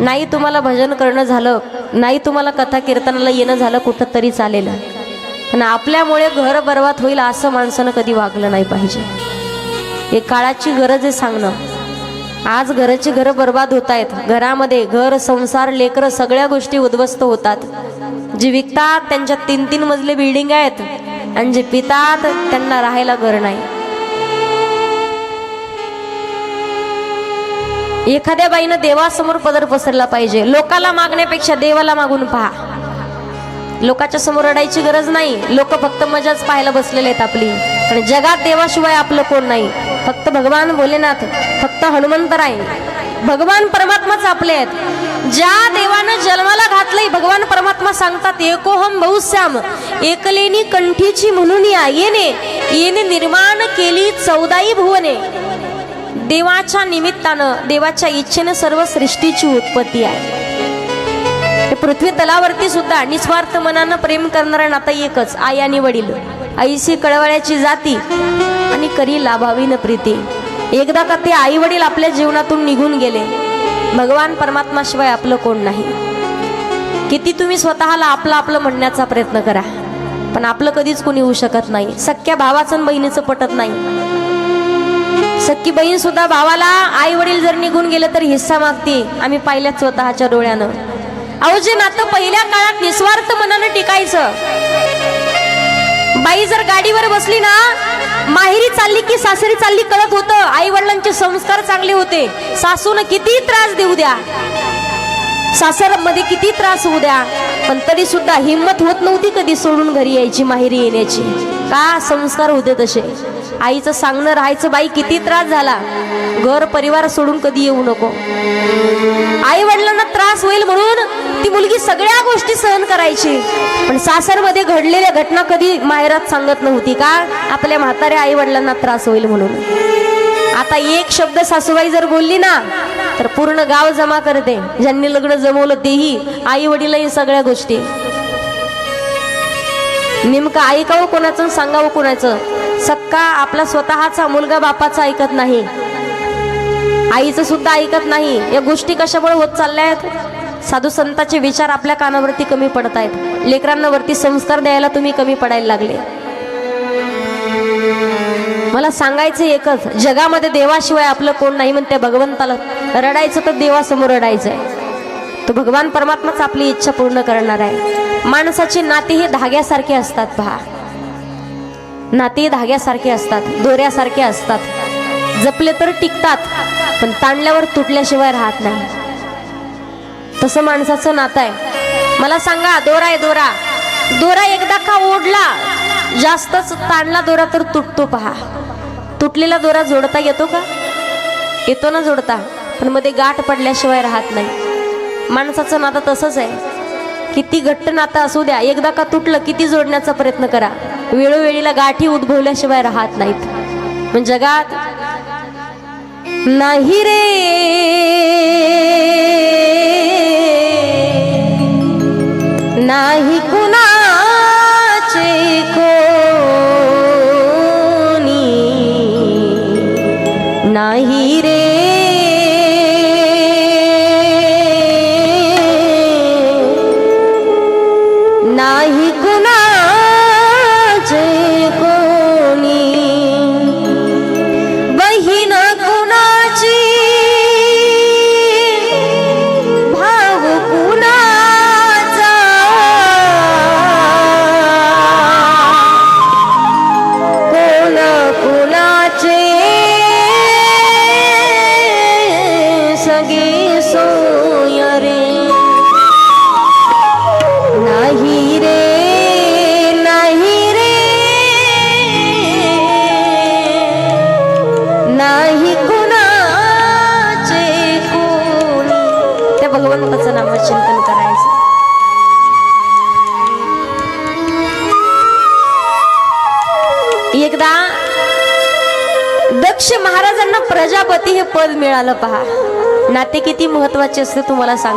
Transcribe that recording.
नाही तुम्हाला भजन करणं झालं नाही तुम्हाला कथा कीर्तनाला येणं झालं कुठं तरी चालेल. पण आपल्यामुळे घर बर्बाद होईल असं माणसानं कधी वागलं नाही पाहिजे. हे काळाची गरज आहे सांगणं. आज घराची घरं बर्बाद होत आहेत घरामध्ये घर संसार लेकरं सगळ्या गोष्टी उद्ध्वस्त होतात. जे विकतात त्यांच्या तीन तीन मजले बिल्डिंग आहेत. आणि जे पितात त्यांना राहायला घर नाही. एखाद्या बाईनं देवासमोर पदर पसरला पाहिजे. लोकाला मागण्यापेक्षा देवाला मागून पहा. लोकाच्या समोर रडायची गरज नाही. लोक फक्त मजाच पाहायला बसलेले आहेत आपली. आणि जगात देवाशिवाय आपलं कोण नाही? फक्त भगवान भोलेनाथ फक्त हनुमंतराय भगवान परमात्माच आपले आहेत. ज्या देवानं जन्माला घातलंय भगवान परमात्मा सांगतात एकोहम बहुश्याम एकलेनी कंठीची म्हणून या. येणे येणे निर्माण केली चौदाई भुवने. देवाच्या निमित्तानं देवाच्या इच्छेनं सर्व सृष्टीची उत्पत्ती आहे. पृथ्वी तलावरती सुद्धा निस्वार्थ मनानं प्रेम करणारा नाता एकच आई आणि वडील. आईशी कळवळ्याची जाती आणि करी लाभावीन प्रीती. एकदा का ते आई वडील आपल्या जीवनातून निघून गेले भगवान परमात्माशिवाय आपलं कोण नाही. किती तुम्ही स्वतःला आपलं आपलं म्हणण्याचा प्रयत्न करा पण आपलं कधीच कोणी होऊ शकत नाही. सख्या भावाचं बहिणीचं पटत नाही. सख्खी बहीण सुद्धा भावाला आई वडील जर निघून गेलं तर हिस्सा मागते. आम्ही पाहिल्यात स्वतःच्या डोळ्यानं. अहो जे नातं पहिल्या काळात निस्वार्थ मनानं टिकायचं. बाई जर गाडीवर बसली ना माहेरी चालली की सासरी चालली कळत होतं. आई वडिलांचे संस्कार चांगले होते. सासून किती त्रास देऊ द्या. सासरमध्ये किती त्रास होऊ द्या पण तरी सुद्धा हिंमत होत नव्हती कधी सोडून घरी यायची माहेरी येण्याची. का संस्कार होते तसे? आईचं सांगणं राहायचं बाई किती त्रास झाला. घर परिवार सोडून कधी येऊ नको. आई वडिलांना त्रास होईल म्हणून ती मुलगी सगळ्या गोष्टी सहन करायची. पण सासरमध्ये घडलेल्या घटना कधी माहेरात सांगत नव्हती का? आपल्या म्हाताऱ्या आई वडिलांना त्रास होईल म्हणून. आता एक शब्द सासूबाई जर बोलली ना तर पूर्ण गाव जमा करते. ज्यांनी लग्न जमवलं तेही आई वडीलही सगळ्या गोष्टी. नेमकं ऐकावं कोणाचं सांगावं कोणाचं? सक्का आपला स्वतःचा मुलगा बापाचा ऐकत नाही. आईचं सुद्धा ऐकत नाही. या गोष्टी कशामुळे होत चालल्या आहेत साधू संतांचे विचार आपल्या कानावरती कमी पडत आहेत लेकरांना वरती संस्कार द्यायला तुम्ही कमी पडायला लागले. मला सांगायचं एकच जगामध्ये देवाशिवाय आपलं कोण नाही म्हणते भगवंताला. रडायचं तर देवासमोर रडायचंय. तो भगवान परमात्माच आपली इच्छा पूर्ण करणार आहे. माणसाचे नाते हे धाग्यासारखे असतात पहा. नाते धाग्यासारखे असतात दोऱ्यासारखे असतात. जपले तर टिकतात पण ताणल्यावर तुटल्याशिवाय राहत नाही. तसं माणसाचं नातं आहे. मला सांगा दोरा आहे दोरा. दोरा एकदा का ओढला जास्तच ताणला दोरा तर तुटतो पहा. तुटलेला दोरा जोडता येतो का? येतो ना जोडता पण मध्ये गाठ पडल्याशिवाय राहत नाही. माणसाचं नातं तसंच आहे. किती घट्ट नातं असू द्या एकदा का तुटलं किती जोडण्याचा प्रयत्न करा. वेळोवेळीला गाठी उद्भवल्याशिवाय राहत नाहीत. पण जगात नाही रे. नाही कुणा भगवंताचं नामचिंतन करायचं. एकदा दक्ष महाराजांना प्रजापती हे पद मिळालं पहा. नाते किती महत्त्वाचे असते तुम्हाला सांगते.